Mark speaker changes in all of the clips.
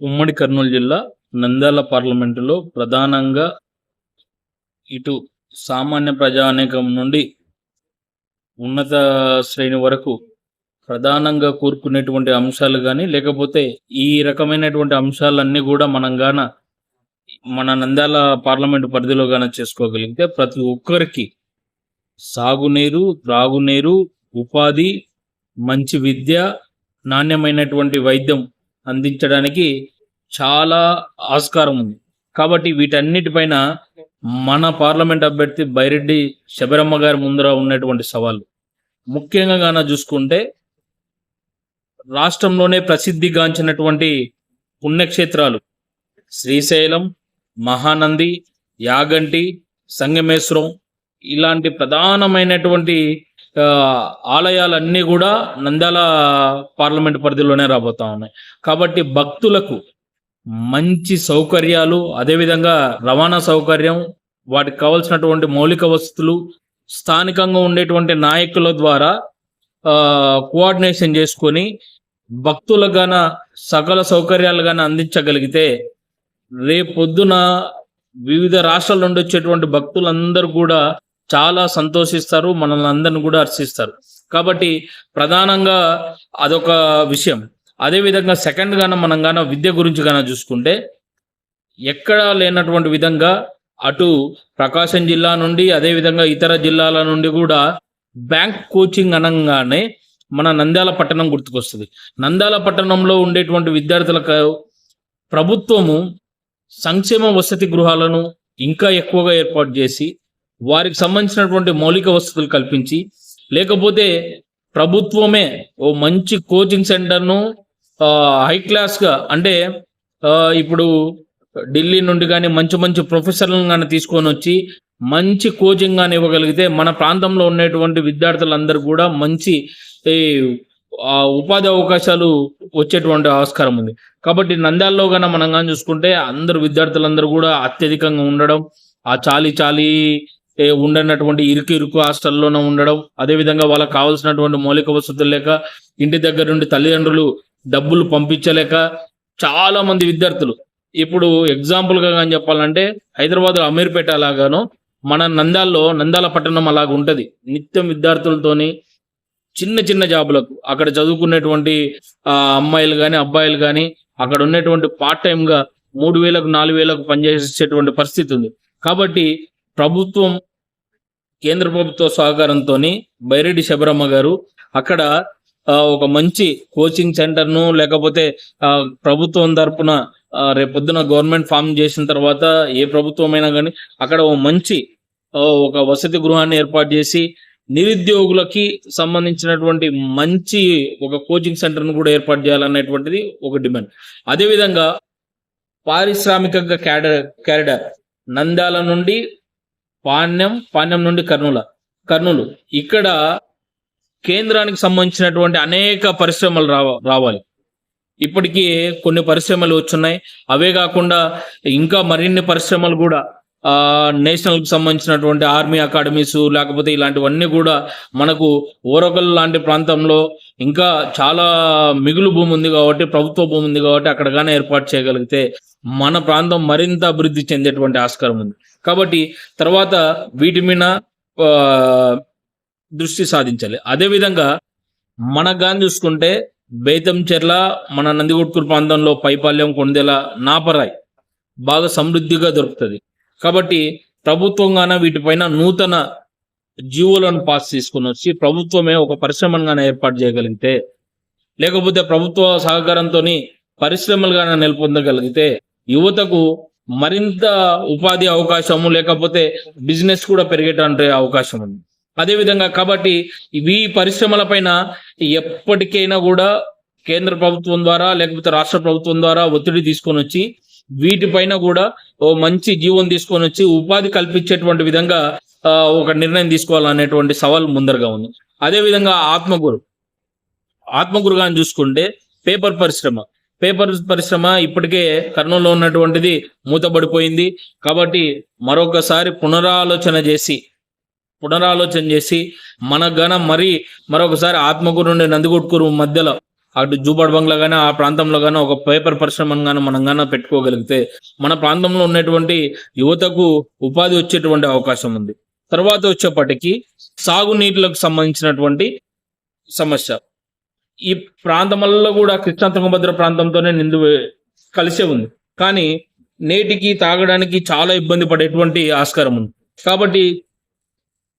Speaker 1: ఉమ్మడి కర్నూలు జిల్లా నంద్యాల పార్లమెంటులో ప్రధానంగా ఇటు సామాన్య ప్రజానేకం నుండి ఉన్నత శ్రేణి వరకు ప్రధానంగా కోరుకునేటువంటి అంశాలు కానీ లేకపోతే ఈ రకమైనటువంటి అంశాలన్నీ కూడా మనం గాన మన నంద్యాల పార్లమెంటు పరిధిలో గాన చేసుకోగలిగితే ప్రతి ఒక్కరికి సాగునీరు త్రాగునీరు ఉపాధి మంచి విద్య నాణ్యమైనటువంటి వైద్యం అందించడానికి చాలా ఆస్కారం ఉంది. కాబట్టి వీటన్నిటిపైన మన పార్లమెంట్ అభ్యర్థి బైరెడ్డి శబరమ్మ గారి ముందర ఉన్నటువంటి సవాళ్ళు. ముఖ్యంగా గాన చూసుకుంటే రాష్ట్రంలోనే ప్రసిద్ధిగాంచినటువంటి పుణ్యక్షేత్రాలు శ్రీశైలం మహానంది యాగంటి సంగమేశ్వరం ఇలాంటి ప్రధానమైనటువంటి ఆలయాలన్నీ కూడా నంద్యాల పార్లమెంట్ పరిధిలోనే రాబోతా ఉన్నాయి. కాబట్టి భక్తులకు మంచి సౌకర్యాలు అదేవిధంగా రవాణా సౌకర్యం వాటికి కావాల్సినటువంటి మౌలిక వసతులు స్థానికంగా ఉండేటువంటి నాయకుల ద్వారా కోఆర్డినేషన్ చేసుకొని భక్తులకు గాన సకల సౌకర్యాలు గాన అందించగలిగితే రేపొద్దున వివిధ రాష్ట్రాల నుండి వచ్చేటువంటి భక్తులందరూ కూడా చాలా సంతోషిస్తారు మనల్ని అందరిని కూడా హర్షిస్తారు. కాబట్టి ప్రధానంగా అదొక విషయం. అదే విధంగా సెకండ్ గాన మనం గాన విద్య గురించి గాన చూసుకుంటే ఎక్కడా లేనటువంటి విధంగా అటు ప్రకాశం జిల్లా నుండి అదే విధంగా ఇతర జిల్లాల నుండి కూడా బ్యాంక్ కోచింగ్ అనగానే మన నంద్యాల పట్టణం గుర్తుకొస్తుంది. నంద్యాల పట్టణంలో ఉండేటువంటి విద్యార్థులకు ప్రభుత్వము సంక్షేమ వసతి గృహాలను ఇంకా ఎక్కువగా ఏర్పాటు చేసి వారికి సంబంధించినటువంటి మౌలిక వసతులు కల్పించి లేకపోతే ప్రభుత్వమే ఓ మంచి కోచింగ్ సెంటర్ను హై క్లాస్గా అంటే ఇప్పుడు ఢిల్లీ నుండి కానీ మంచి మంచి ప్రొఫెసర్లను కానీ తీసుకొని వచ్చి మంచి కోచింగ్ కానీ ఇవ్వగలిగితే మన ప్రాంతంలో ఉన్నటువంటి విద్యార్థులందరూ కూడా మంచి ఉపాధి అవకాశాలు వచ్చేటువంటి ఆస్కారం ఉంది. కాబట్టి నంద్యాలలో కన్నా మనం కానీ చూసుకుంటే అందరు విద్యార్థులందరూ కూడా అత్యధికంగా ఉండడం ఆ చాలి చాలి ఉండనటువంటి ఇరుకు ఇరుకు హాస్టల్లోనే ఉండడం అదేవిధంగా వాళ్ళకి కావాల్సినటువంటి మౌలిక వసతులు లేక ఇంటి దగ్గర నుండి తల్లిదండ్రులు డబ్బులు పంపించలేక చాలా మంది విద్యార్థులు. ఇప్పుడు ఎగ్జాంపుల్గా కానీ చెప్పాలంటే హైదరాబాద్ అమీర్పేట అలాగాను మన నందాల్లో నంద్యాల పట్టణం అలాగ ఉంటుంది. నిత్యం విద్యార్థులతోని చిన్న చిన్న జాబులకు అక్కడ చదువుకునేటువంటి అమ్మాయిలు కానీ అబ్బాయిలు కానీ అక్కడ ఉన్నటువంటి పార్ట్ టైంగా మూడు వేలకు నాలుగు వేలకు పనిచేసేటువంటి పరిస్థితి ఉంది. కాబట్టి ప్రభుత్వం కేంద్ర ప్రభుత్వ సహకారంతో బైరెడ్డి శబరమ్మ గారు అక్కడ ఒక మంచి కోచింగ్ సెంటర్ను లేకపోతే ప్రభుత్వం తరపున రేపొద్దున గవర్నమెంట్ ఫామ్ చేసిన తర్వాత ఏ ప్రభుత్వం అయినా కానీ అక్కడ ఒక మంచి ఒక వసతి గృహాన్ని ఏర్పాటు చేసి నిరుద్యోగులకి సంబంధించినటువంటి మంచి ఒక కోచింగ్ సెంటర్ను కూడా ఏర్పాటు చేయాలనేటువంటిది ఒక డిమాండ్ అదేవిధంగా పారిశ్రామికంగా క్యాడర్ క్యారిడర్ నంద్యాల నుండి పాణ్యం పాణ్యం నుండి కర్నూల. కర్నూలు. ఇక్కడ కేంద్రానికి సంబంధించినటువంటి అనేక పరిశ్రమలు రావ రావాలి. ఇప్పటికీ కొన్ని పరిశ్రమలు వచ్చున్నాయి. అవే కాకుండా ఇంకా మరిన్ని పరిశ్రమలు కూడా నేషనల్కి సంబంధించినటువంటి ఆర్మీ అకాడమీస్ లేకపోతే ఇలాంటివన్నీ కూడా మనకు ఓరకల్ లాంటి ప్రాంతంలో ఇంకా చాలా మిగులు భూమి ఉంది కాబట్టి ప్రభుత్వ భూమి ఉంది కాబట్టి అక్కడగానే ఏర్పాటు చేయగలిగితే మన ప్రాంతం మరింత అభివృద్ధి చెందేటువంటి ఆస్కారం ఉంది. కాబట్టి తర్వాత వీటి మీద ఆ, దృష్టి సాధించాలి. అదే విధంగా మనకు కానీ చూసుకుంటే బేతంచెర్ల మన నందిగుట్కూరు ప్రాంతంలో పైపాల్యం కొండెల నాపరాయ్ బాగా సమృద్ధిగా దొరుకుతుంది. కాబట్టి ప్రభుత్వంగాన వీటిపైన నూతన జీవోలను పాస్ తీసుకుని వచ్చి ప్రభుత్వమే ఒక పరిశ్రమను ఏర్పాటు చేయగలిగితే లేకపోతే ప్రభుత్వ సహకారంతో పరిశ్రమలుగానే నెలపొందగలిగితే యువతకు మరింత ఉపాధి అవకాశము లేకపోతే బిజినెస్ కూడా పెరిగేటువంటి అవకాశం ఉంది. అదేవిధంగా కాబట్టి ఇవి పరిశ్రమల పైన ఎప్పటికైనా కూడా కేంద్ర ప్రభుత్వం ద్వారా లేకపోతే రాష్ట్ర ప్రభుత్వం ద్వారా ఒత్తిడి తీసుకొని వచ్చి వీటిపైన కూడా ఓ మంచి జీవం తీసుకొని వచ్చి ఉపాధి కల్పించేటువంటి విధంగా ఒక నిర్ణయం తీసుకోవాలనేటువంటి సవాల్ ముందరగా ఉంది. అదే విధంగా ఆత్మగురు. ఆత్మగురు చూసుకుంటే పేపర్ పరిశ్రమ. పేపర్ పరిశ్రమ ఇప్పటికే కర్నూలులో ఉన్నటువంటిది మూతబడిపోయింది. కాబట్టి మరొకసారి పునరాలోచన చేసి పునరాలోచన చేసి మన గణం మరి మరొకసారి ఆత్మకూరు నుండి నందికొట్కూరు మధ్యలో అటు జూబాడ్ బంగ్లా కానీ ఆ ప్రాంతంలో కానీ ఒక పేపర్ పరిశ్రమను కానీ మనం కానీ పెట్టుకోగలిగితే మన ప్రాంతంలో ఉన్నటువంటి యువతకు ఉపాధి వచ్చేటువంటి అవకాశం ఉంది. తర్వాత వచ్చేప్పటికి సాగునీటిలకు సంబంధించినటువంటి సమస్య. ఈ ప్రాంతంలో కూడా కృష్ణా తుంగభద్ర ప్రాంతంతోనే నిండు కలిసే ఉంది. కానీ నేటికి తాగడానికి చాలా ఇబ్బంది పడేటువంటి ఆస్కారం ఉంది. కాబట్టి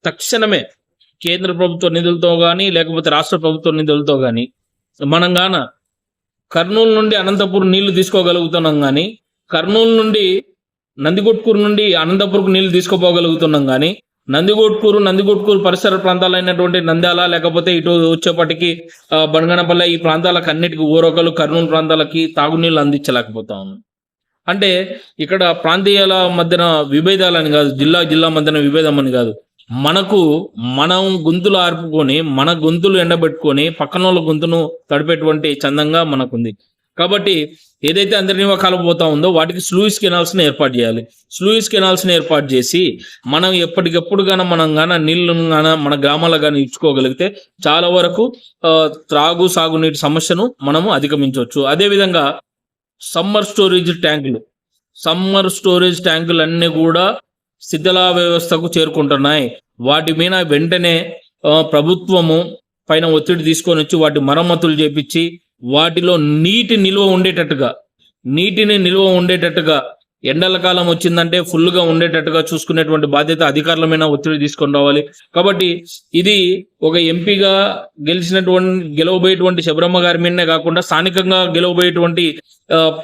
Speaker 1: తక్షణమే కేంద్ర ప్రభుత్వ నిధులతో కానీ లేకపోతే రాష్ట్ర ప్రభుత్వ నిధులతో కానీ మనం గాన కర్నూలు నుండి అనంతపూర్ నీళ్ళు తీసుకోగలుగుతున్నాం కానీ కర్నూలు నుండి నందిగొట్కూరు నుండి అనంతపూర్కు నీళ్ళు తీసుకోపోగలుగుతున్నాం కానీ నందిగొట్కూరు నందిగొట్కూరు పరిసర ప్రాంతాలైనటువంటి నంద్యాల లేకపోతే ఇటు వచ్చేపటికి ఆ, బనగనపల్లె ఈ ప్రాంతాలకు అన్నిటికీ ఊరొకలు కర్నూలు ప్రాంతాలకి తాగునీళ్ళు అందించలేకపోతా. అంటే ఇక్కడ ప్రాంతీయాల మధ్యన విభేదాలని కాదు జిల్లా జిల్లా మధ్యన విభేదం అని కాదు. మనకు మనం గొంతులు ఆర్పుకొని మన గొంతులు ఎండబెట్టుకొని పక్కన వాళ్ళ గొంతును తడిపేటువంటి చందంగా మనకుంది. కాబట్టి ఏదైతే అందరినీ కలపబోతా ఉందో వాటికి స్లూయిస్ కెనాల్స్ని ఏర్పాటు చేయాలి. స్లూయిస్ కెనాల్స్ని ఏర్పాటు చేసి మనం ఎప్పటికెప్పుడు గాన మనం గాన నీళ్ళను గాన మన గ్రామాల్లో గాన ఇచ్చుకోగలిగితే చాలా వరకు త్రాగు సాగునీటి సమస్యను మనము అధిగమించవచ్చు. అదేవిధంగా సమ్మర్ స్టోరేజ్ ట్యాంకులు. సమ్మర్ స్టోరేజ్ ట్యాంకులు అన్నీ కూడా శిథిలా వ్యవస్థకు చేరుకుంటున్నాయి. వాటి మీద వెంటనే ప్రభుత్వము పైన ఒత్తిడి తీసుకొని వచ్చి వాటి మరమ్మతులు చేపించి వాటిలో నీటి నిల్వ ఉండేటట్టుగా నీటిని నిల్వ ఉండేటట్టుగా ఎండల కాలం వచ్చిందంటే ఫుల్గా ఉండేటట్టుగా చూసుకునేటువంటి బాధ్యత అధికారుల మీద ఒత్తిడి తీసుకొని రావాలి. కాబట్టి ఇది ఒక ఎంపీగా గెలిచినటువంటి గెలవబోయేటువంటి శబరమ్మ గారి మీదనే కాకుండా స్థానికంగా గెలవబోయేటువంటి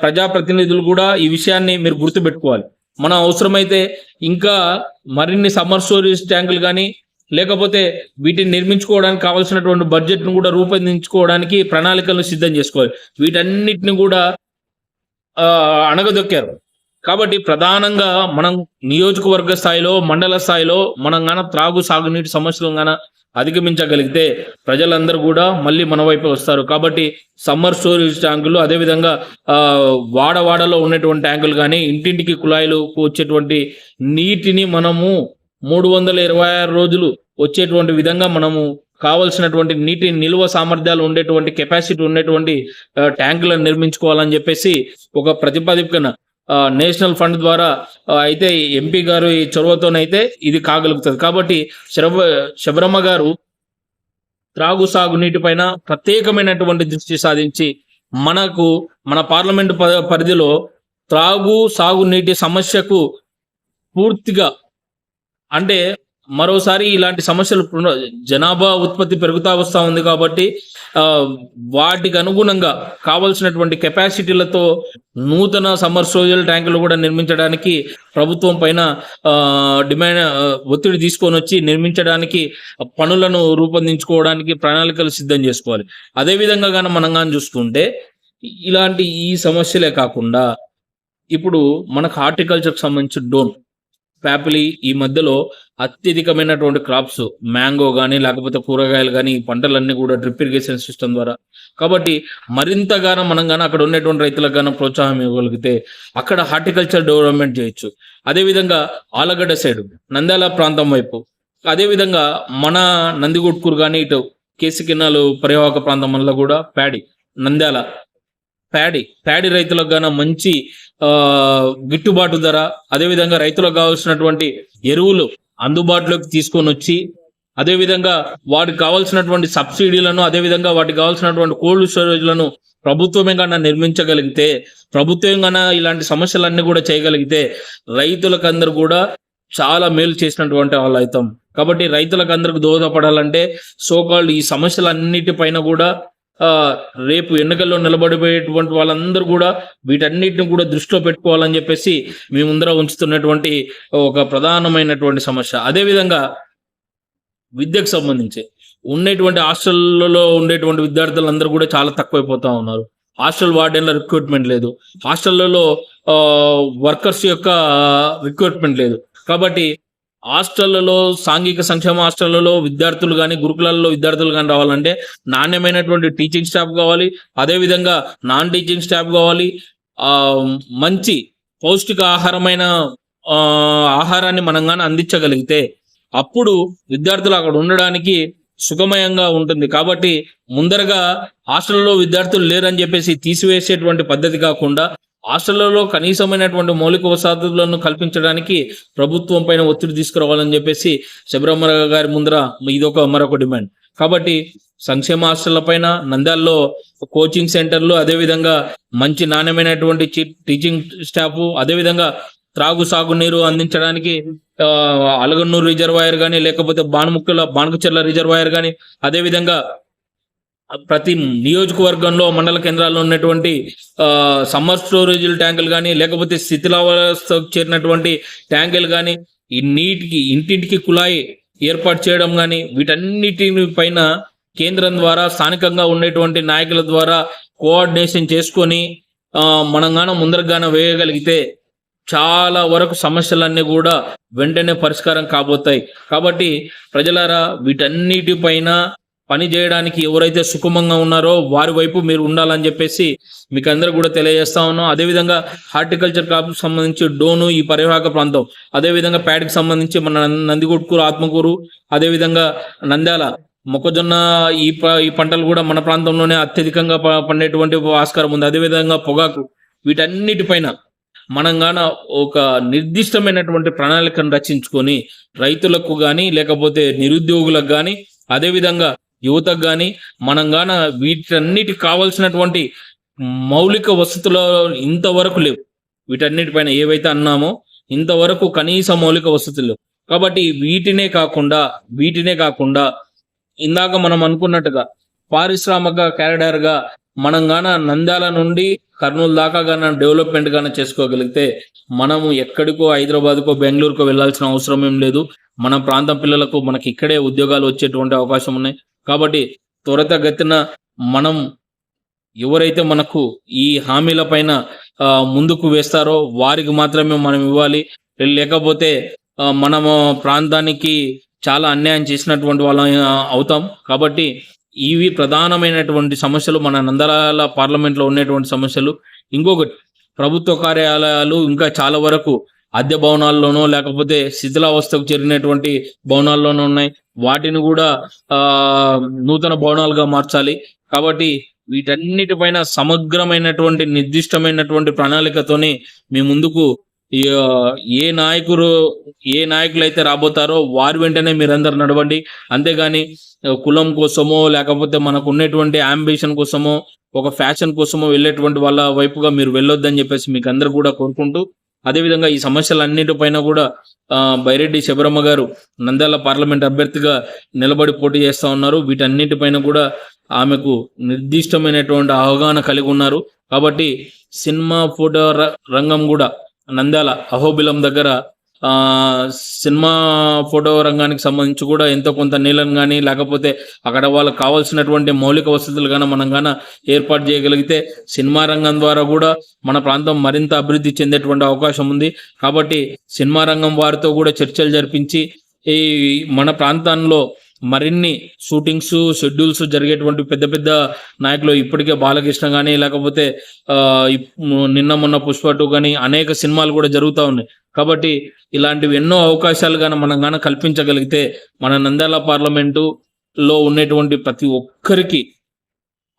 Speaker 1: ప్రజాప్రతినిధులు కూడా ఈ విషయాన్ని మీరు గుర్తుపెట్టుకోవాలి. మన అవసరమైతే ఇంకా మరిన్ని సమ్మర్ స్టోరేజ్ ట్యాంకులు కానీ లేకపోతే వీటిని నిర్మించుకోవడానికి కావాల్సినటువంటి బడ్జెట్ను కూడా రూపొందించుకోవడానికి ప్రణాళికలు సిద్ధం చేసుకోవాలి. వీటన్నిటిని కూడా అణగదొక్కారు. కాబట్టి ప్రధానంగా మనం నియోజకవర్గ స్థాయిలో మండల స్థాయిలో మనం గాన త్రాగు సాగునీటి సమస్యలను గాన అధిగమించగలిగితే ప్రజలందరూ కూడా మళ్ళీ మన వైపు వస్తారు. కాబట్టి సమ్మర్ స్టోరేజ్ ట్యాంకులు అదేవిధంగా వాడవాడలో ఉన్నటువంటి ట్యాంకులు కానీ ఇంటింటికి కుళాయిలు వచ్చేటువంటి నీటిని మనము మూడు వందల ఇరవై ఆరు రోజులు వచ్చేటువంటి విధంగా మనము కావలసినటువంటి నీటి నిల్వ సామర్థ్యాలు ఉండేటువంటి కెపాసిటీ ఉండేటువంటి ట్యాంకులను నిర్మించుకోవాలని చెప్పేసి ఒక ప్రతిపాదికన నేషనల్ ఫండ్ ద్వారా అయితే ఎంపీ గారు ఈ చొరవతోనైతే ఇది కాగలుగుతుంది. కాబట్టి శరభ శబరమ్మ గారు త్రాగు సాగు నీటిపైన ప్రత్యేకమైనటువంటి దృష్టి సాధించి మనకు మన పార్లమెంటు ప- పరిధిలో త్రాగు సాగు నీటి సమస్యకు పూర్తిగా అంటే మరోసారి ఇలాంటి సమస్యలు జనాభా ఉత్పత్తి పెరుగుతా వస్తూ ఉంది కాబట్టి వాటికి అనుగుణంగా కావలసినటువంటి కెపాసిటీలతో నూతన సమ్మర్ స్టోరేజ్ ట్యాంకులు కూడా నిర్మించడానికి ప్రభుత్వం పైన డిమాండ్ ఒత్తిడి తీసుకొని వచ్చి నిర్మించడానికి పనులను రూపొందించుకోవడానికి ప్రణాళికలు సిద్ధం చేసుకోవాలి. అదేవిధంగా కానీ మనం కానీ చూసుకుంటే ఇలాంటి ఈ సమస్యలే కాకుండా ఇప్పుడు మనకు హార్టికల్చర్కి సంబంధించిన డోన్ పాపిలి ఈ మధ్యలో అత్యధికమైనటువంటి క్రాప్స్ మ్యాంగో కానీ లేకపోతే కూరగాయలు కానీ ఈ పంటలన్నీ కూడా డ్రిప్ ఇరిగేషన్ సిస్టమ్ ద్వారా. కాబట్టి మరింతగానో మనం కానీ అక్కడ ఉన్నటువంటి రైతులకు గాను ప్రోత్సాహం ఇవ్వగలిగితే అక్కడ హార్టికల్చర్ డెవలప్మెంట్ చేయొచ్చు. అదేవిధంగా ఆలగడ్డ సైడ్ నంద్యాల ప్రాంతం వైపు. అదేవిధంగా మన నందిగుట్కూరు కానీ ఇటు కేసికిన్నాలు పరివాహక ప్రాంతం వల్ల కూడా ప్యాడీ నంద్యాల. ప్యాడీ ప్యాడీ రైతులకు గాన మంచి ఆ, గిట్టుబాటు ధర అదేవిధంగా రైతులకు కావాల్సినటువంటి ఎరువులు అందుబాటులోకి తీసుకొని వచ్చి అదేవిధంగా వాటికి కావాల్సినటువంటి సబ్సిడీలను అదేవిధంగా వాటికి కావాల్సినటువంటి కోల్డ్ స్టోరేజ్లను ప్రభుత్వమే కన్నా నిర్మించగలిగితే ప్రభుత్వం కన్నా ఇలాంటి సమస్యలన్నీ కూడా చేయగలిగితే రైతులకు అందరూ కూడా చాలా మేలు చేసినటువంటి వాళ్ళు అవుతాం. కాబట్టి రైతులకు అందరికి దోహదపడాలంటే సోకాల్డ్ ఈ సమస్యలన్నిటిపైన కూడా రేపు ఎన్నికల్లో నిలబడిపోయేటువంటి వాళ్ళందరూ కూడా వీటన్నిటిని కూడా దృష్టిలో పెట్టుకోవాలని చెప్పేసి మీ ముందర ఉంచుతున్నటువంటి ఒక ప్రధానమైనటువంటి సమస్య. అదేవిధంగా విద్యకు సంబంధించి ఉండేటువంటి హాస్టల్లో ఉండేటువంటి విద్యార్థులందరూ కూడా చాలా తక్కువైపోతా ఉన్నారు. హాస్టల్ వార్డెన్ల రిక్రూట్మెంట్ లేదు. హాస్టళ్ళలో వర్కర్స్ యొక్క రిక్రూట్మెంట్ లేదు. కాబట్టి హాస్టళ్ళలో సాంఘిక సంక్షేమ హాస్టళ్ళలో విద్యార్థులు కానీ గురుకులాల్లో విద్యార్థులు కానీ రావాలంటే నాణ్యమైనటువంటి టీచింగ్ స్టాఫ్ కావాలి. అదేవిధంగా నాన్ టీచింగ్ స్టాఫ్ కావాలి. ఆ, మంచి పౌష్టిక ఆహారమైన ఆహారాన్ని మనం కానీ అందించగలిగితే అప్పుడు విద్యార్థులు అక్కడ ఉండడానికి సుఖమయంగా ఉంటుంది. కాబట్టి ముందరగా హాస్టల్లో విద్యార్థులు లేరని చెప్పేసి తీసివేసేటువంటి పద్ధతి కాకుండా హాస్టళ్ళలో కనీసమైనటువంటి మౌలిక వసతులను కల్పించడానికి ప్రభుత్వం పైన ఒత్తిడి తీసుకురావాలని చెప్పేసి శబరిమల గారి ముందర ఇదొక మరొక డిమాండ్. కాబట్టి సంక్షేమ హాస్టళ్ళ పైన నంద్యాలలో కోచింగ్ సెంటర్లు అదేవిధంగా మంచి నాణ్యమైనటువంటి టీచింగ్ స్టాఫ్ అదేవిధంగా త్రాగు సాగునీరు అందించడానికి ఆ, అలగన్నూరు రిజర్వాయర్ కానీ లేకపోతే బాణముక్కల బాణకచెర్ల రిజర్వాయర్ కానీ అదేవిధంగా ప్రతి నియోజకవర్గంలో మండల కేంద్రాల్లో ఉన్నటువంటి సమ్మర్ స్టోరేజీలు ట్యాంకులు కానీ లేకపోతే శిథిలావస్థకు చేరినటువంటి ట్యాంకులు కానీ ఈ నీటికి ఇంటింటికి కుళాయి ఏర్పాటు చేయడం కానీ వీటన్నిటి పైన కేంద్రం ద్వారా స్థానికంగా ఉండేటువంటి నాయకుల ద్వారా కోఆర్డినేషన్ చేసుకొని మనం గాన ముందరగాన వేయగలిగితే చాలా వరకు సమస్యలన్నీ కూడా వెంటనే పరిష్కారం కాబోతాయి. కాబట్టి ప్రజలారా వీటన్నిటిపైన పని చేయడానికి ఎవరైతే సుఖమంగా ఉన్నారో వారి వైపు మీరు ఉండాలని చెప్పేసి మీకు అందరూ కూడా తెలియజేస్తా ఉన్నాం. అదేవిధంగా హార్టికల్చర్ క్రాప్ సంబంధించి డోను ఈ పరివాహక ప్రాంతం అదేవిధంగా ప్యాడ్కి సంబంధించి మన నందికొట్కూరు ఆత్మకూరు అదేవిధంగా నంద్యాల మొక్కజొన్న ఈ ప- ఈ పంటలు కూడా మన ప్రాంతంలోనే అత్యధికంగా ప- పండేటువంటి ఆస్కారం ఉంది. అదేవిధంగా పొగాకు వీటన్నిటిపైన మనం గాన ఒక నిర్దిష్టమైనటువంటి ప్రణాళికను రచించుకొని రైతులకు కానీ లేకపోతే నిరుద్యోగులకు కానీ అదేవిధంగా యువతకు కానీ మనం గాన వీటన్నిటికి కావాల్సినటువంటి మౌలిక వసతులు ఇంతవరకు లేవు. వీటన్నిటిపైన ఏవైతే అన్నామో ఇంతవరకు కనీస మౌలిక వసతులు కాబట్టి వీటినే కాకుండా వీటినే కాకుండా ఇందాక మనం అనుకున్నట్టుగా పారిశ్రామిక క్యారిడర్గా మనం గాన నంద్యాల నుండి కర్నూలు దాకా గాన డెవలప్మెంట్ గాన చేసుకోగలిగితే మనము ఎక్కడికో హైదరాబాద్కో బెంగళూరుకో వెళ్ళాల్సిన అవసరం ఏం లేదు. మన ప్రాంతం పిల్లలకు మనకి ఇక్కడే ఉద్యోగాలు వచ్చేటువంటి అవకాశం ఉన్నాయి. కాబట్టి త్వరితగతిన మనం ఎవరైతే మనకు ఈ హామీల పైన ముందుకు వేస్తారో వారికి మాత్రమే మనం ఇవ్వాలి. లేకపోతే మనము ప్రాంతానికి చాలా అన్యాయం చేసినటువంటి వాళ్ళం అవుతాం. కాబట్టి ఇవి ప్రధానమైనటువంటి సమస్యలు మన నందలాల పార్లమెంట్లో ఉన్నటువంటి సమస్యలు. ఇంకొకటి ప్రభుత్వ కార్యాలయాలు ఇంకా చాలా వరకు అద్దె భవనాల్లోనో లేకపోతే శిథిలావస్థకు చేరినటువంటి భవనాల్లోనూ ఉన్నాయి. వాటిని కూడా నూతన భవనాలుగా మార్చాలి. కాబట్టి వీటన్నిటిపైన సమగ్రమైనటువంటి నిర్దిష్టమైనటువంటి ప్రణాళికతోని మీ ముందుకు ఈ, ఏ నాయకుడు ఏ నాయకులు అయితే రాబోతారో వారి వెంటనే మీరందరూ నడవండి. అంతేగాని కులం కోసమో లేకపోతే మనకు ఉన్నటువంటి అంబిషన్ కోసమో ఒక ఫ్యాషన్ కోసమో వెళ్ళేటువంటి వాళ్ళ వైపుగా మీరు వెళ్ళొద్దని చెప్పేసి మీకు అందరు కూడా కోరుకుంటూ అదేవిధంగా ఈ సమస్యలన్నిటిపైన కూడా బైరెడ్డి శబరమ్మ గారు నంద్యాల పార్లమెంట్ అభ్యర్థిగా నిలబడి పోటీ చేస్తూ ఉన్నారు. వీటన్నిటిపైన కూడా ఆమెకు నిర్దిష్టమైనటువంటి అవగాహన కలిగి ఉన్నారు. కాబట్టి సినిమా ఫోటో ర- రంగం కూడా నంద్యాల అహోబిలం దగ్గర సినిమా ఫోటో రంగానికి సంబంధించి కూడా ఎంతో కొంత నీళ్ళను కానీ లేకపోతే అక్కడ వాళ్ళకి కావాల్సినటువంటి మౌలిక వసతులు కానీ మనం కానీ ఏర్పాటు చేయగలిగితే సినిమా రంగం ద్వారా కూడా మన ప్రాంతం మరింత అభివృద్ధి చెందేటువంటి అవకాశం ఉంది. కాబట్టి సినిమా రంగం వారితో కూడా చర్చలు జరిపించి ఈ మన ప్రాంతంలో మరిన్ని షూటింగ్స్ షెడ్యూల్స్ జరిగేటువంటి పెద్ద పెద్ద నాయకులు ఇప్పటికే బాలకృష్ణ కానీ లేకపోతే నిన్న మొన్న పుష్ప టూ కానీ అనేక సినిమాలు కూడా జరుగుతూ ఉన్నాయి. కాబట్టి ఇలాంటివి ఎన్నో అవకాశాలు కానీ మనం కానీ కల్పించగలిగితే మన నంద్యాల పార్లమెంటు లో ఉన్నటువంటి ప్రతి ఒక్కరికి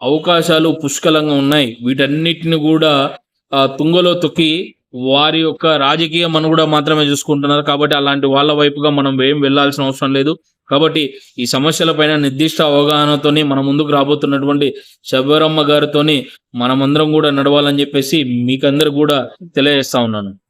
Speaker 1: అవకాశాలు పుష్కలంగా ఉన్నాయి. వీటన్నిటిని కూడా ఆ, తుంగలో తొక్కి వారి యొక్క రాజకీయ కూడా మాత్రమే చూసుకుంటున్నారు. కాబట్టి అలాంటి వాళ్ళ వైపుగా మనం ఏం వెళ్ళాల్సిన అవసరం లేదు. కాబట్టి ఈ సమస్యలపైన నిర్దిష్ట అవగాహనతోనే మన ముందుకు రాబోతున్నటువంటి శబరమ్మ గారితోని మనమందరం కూడా నడవాలని చెప్పేసి మీకందరు కూడా తెలియజేస్తా ఉన్నాను.